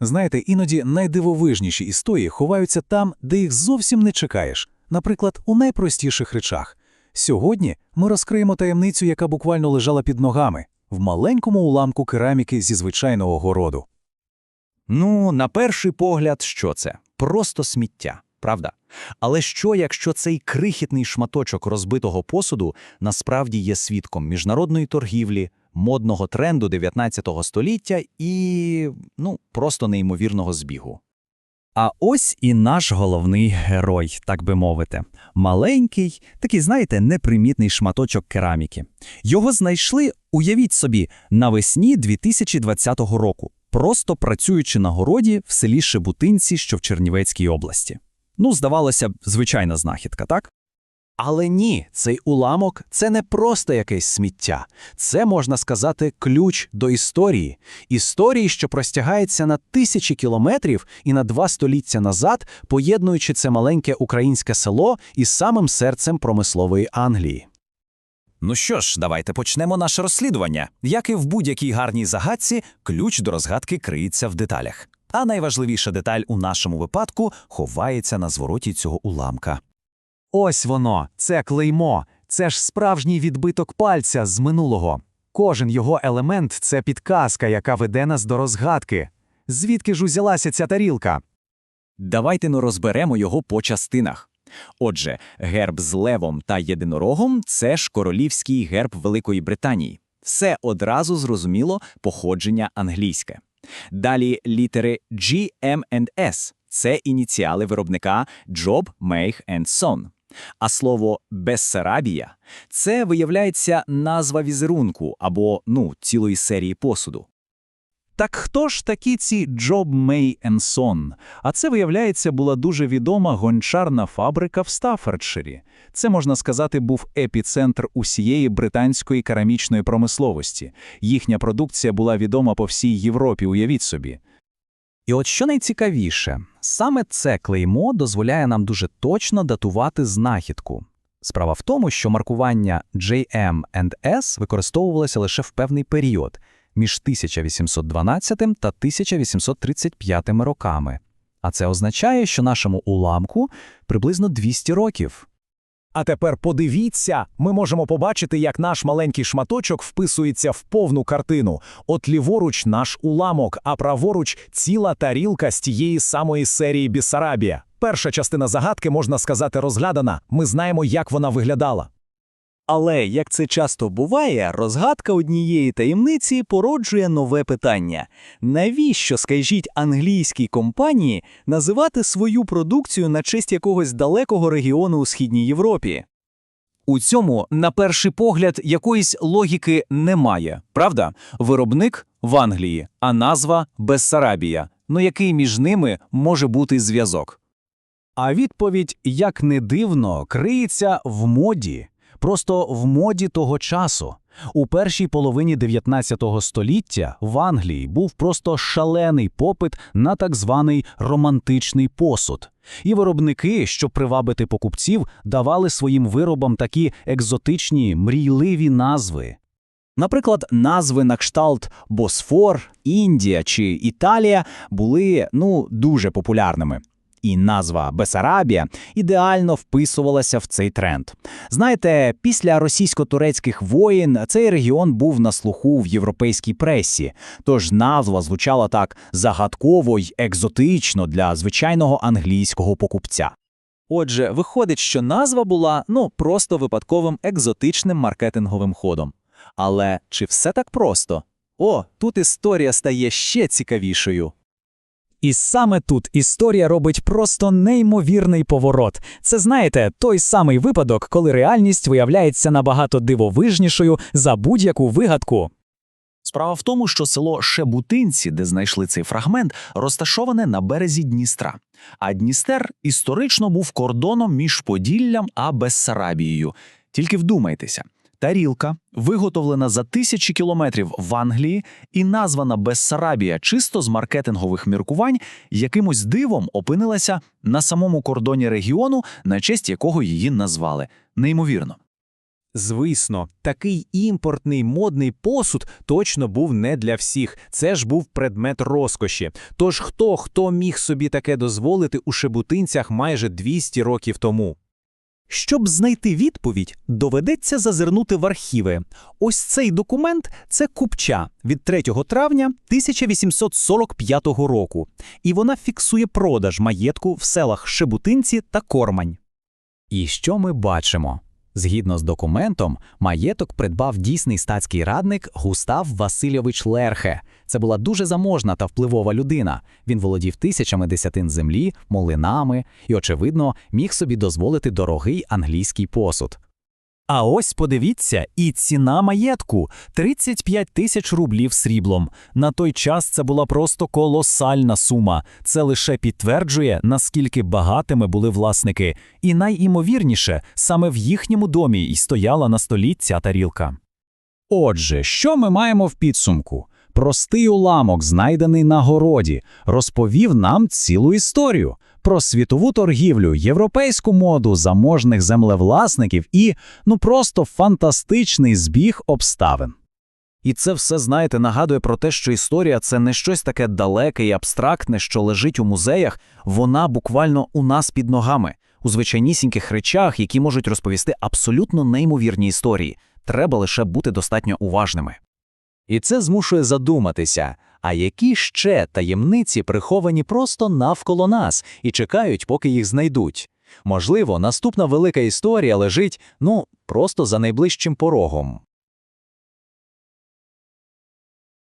Знаєте, іноді найдивовижніші історії ховаються там, де їх зовсім не чекаєш, наприклад, у найпростіших речах. Сьогодні ми розкриємо таємницю, яка буквально лежала під ногами, в маленькому уламку кераміки зі звичайного городу. Ну, на перший погляд, що це? Просто сміття, правда? Але що, якщо цей крихітний шматочок розбитого посуду насправді є свідком міжнародної торгівлі, модного тренду 19 століття і, ну, просто неймовірного збігу? А ось і наш головний герой, так би мовити. Маленький, такий, знаєте, непримітний шматочок кераміки. Його знайшли, уявіть собі, навесні 2020 року, просто працюючи на городі в селі Шебутинці, що в Чернівецькій області. Ну, здавалося б, звичайна знахідка, так? Але ні, цей уламок – це не просто якесь сміття. Це, можна сказати, ключ до історії. Історії, що простягається на тисячі кілометрів і на два століття назад, поєднуючи це маленьке українське село із самим серцем промислової Англії. Ну що ж, давайте почнемо наше розслідування. Як і в будь-якій гарній загадці, ключ до розгадки криється в деталях. А найважливіша деталь у нашому випадку ховається на звороті цього уламка. Ось воно, це клеймо, це ж справжній відбиток пальця з минулого. Кожен його елемент це підказка, яка веде нас до розгадки. Звідки ж узялася ця тарілка? Давайте ну розберемо його по частинах. Отже, герб з левом та єдинорогом це ж королівський герб Великої Британії. Все одразу зрозуміло походження англійське. Далі літери G, M це ініціали виробника Job, Make and Son. А слово Бессарабія – це, виявляється, назва візерунку або, ну, цілої серії посуду. Так хто ж такі ці Джоб Мей Сон? А це, виявляється, була дуже відома гончарна фабрика в Стаффордширі. Це, можна сказати, був епіцентр усієї британської керамічної промисловості. Їхня продукція була відома по всій Європі, уявіть собі. І от що найцікавіше, саме це клеймо дозволяє нам дуже точно датувати знахідку. Справа в тому, що маркування JM S використовувалося лише в певний період між 1812 та 1835 роками. А це означає, що нашому уламку приблизно 200 років. А тепер подивіться, ми можемо побачити, як наш маленький шматочок вписується в повну картину. От ліворуч наш уламок, а праворуч ціла тарілка з тієї самої серії Бісарабія. Перша частина загадки, можна сказати, розглядана. Ми знаємо, як вона виглядала. Але, як це часто буває, розгадка однієї таємниці породжує нове питання. Навіщо, скажіть, англійській компанії називати свою продукцію на честь якогось далекого регіону у Східній Європі? У цьому, на перший погляд, якоїсь логіки немає, правда? Виробник в Англії, а назва Бессарабія. Ну який між ними може бути зв'язок? А відповідь, як не дивно, криється в моді. Просто в моді того часу. У першій половині 19 століття в Англії був просто шалений попит на так званий романтичний посуд. І виробники, щоб привабити покупців, давали своїм виробам такі екзотичні, мрійливі назви. Наприклад, назви на кшталт Босфор, Індія чи Італія були ну дуже популярними. І назва Бесарабія ідеально вписувалася в цей тренд. Знаєте, після російсько-турецьких воєн цей регіон був на слуху в європейській пресі, тож назва звучала так загадково й екзотично для звичайного англійського покупця. Отже, виходить, що назва була ну просто випадковим екзотичним маркетинговим ходом. Але чи все так просто? О, тут історія стає ще цікавішою. І саме тут історія робить просто неймовірний поворот. Це знаєте, той самий випадок, коли реальність виявляється набагато дивовижнішою за будь-яку вигадку. Справа в тому, що село Шебутинці, де знайшли цей фрагмент, розташоване на березі Дністра. А Дністер історично був кордоном між Поділлям а Бессарабією. Тільки вдумайтеся. Тарілка, виготовлена за тисячі кілометрів в Англії і названа Бессарабія чисто з маркетингових міркувань, якимось дивом опинилася на самому кордоні регіону, на честь якого її назвали. Неймовірно. Звісно, такий імпортний модний посуд точно був не для всіх. Це ж був предмет розкоші. Тож хто хто міг собі таке дозволити у шебутинцях майже 200 років тому? Щоб знайти відповідь, доведеться зазирнути в архіви. Ось цей документ – це купча від 3 травня 1845 року, і вона фіксує продаж маєтку в селах Шебутинці та Кормань. І що ми бачимо? Згідно з документом, маєток придбав дійсний статський радник Густав Васильович Лерхе. Це була дуже заможна та впливова людина. Він володів тисячами десятин землі, молинами і, очевидно, міг собі дозволити дорогий англійський посуд. А ось подивіться, і ціна маєтку – 35 тисяч рублів сріблом. На той час це була просто колосальна сума. Це лише підтверджує, наскільки багатими були власники. І найімовірніше, саме в їхньому домі і стояла на столі ця тарілка. Отже, що ми маємо в підсумку? Простий уламок, знайдений на городі, розповів нам цілу історію про світову торгівлю, європейську моду, заможних землевласників і, ну просто фантастичний збіг обставин. І це все, знаєте, нагадує про те, що історія це не щось таке далеке і абстрактне, що лежить у музеях, вона буквально у нас під ногами, у звичайнісіньких речах, які можуть розповісти абсолютно неймовірні історії. Треба лише бути достатньо уважними. І це змушує задуматися, а які ще таємниці приховані просто навколо нас і чекають, поки їх знайдуть. Можливо, наступна велика історія лежить, ну, просто за найближчим порогом.